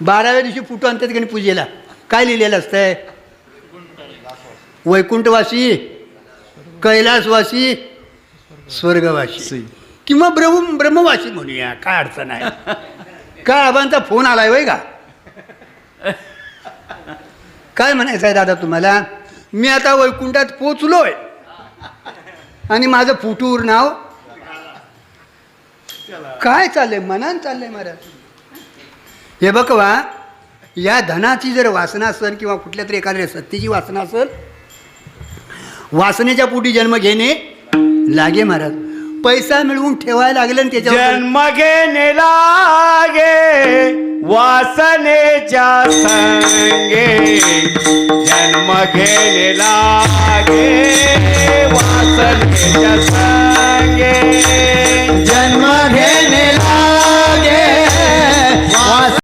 बाराव्या दिवशी फुटो आणतात की पूजेला? काय लिहिलेलं असतंय? वैकुंठवासी कैलासवासी स्वर्गवासी. किंवा ब्रह्म ब्रह्मवासी म्हणूया काय अडचण आहे? काय आबांचा फोन आलाय वय का? काय म्हणायचं आहे दादा तुम्हाला? मी आता वैकुंठात पोचलोय आणि माझं फुटूर नाव? काय चाललंय? मनान चाललंय महाराज हे बघवा या धनाची जर वासना असेल किंवा कुठल्या तरी एखाद्या सत्तेची वासना असेल वासनेच्या पोटी जन्म घेणे लागे महाराज. पैसा मिळवून ठेवायला लागले आणि त्याच्यावर जन्म घेणे लागे वासनेच्या संगे. जन्म घेणे लागे वासनेच्या संगे.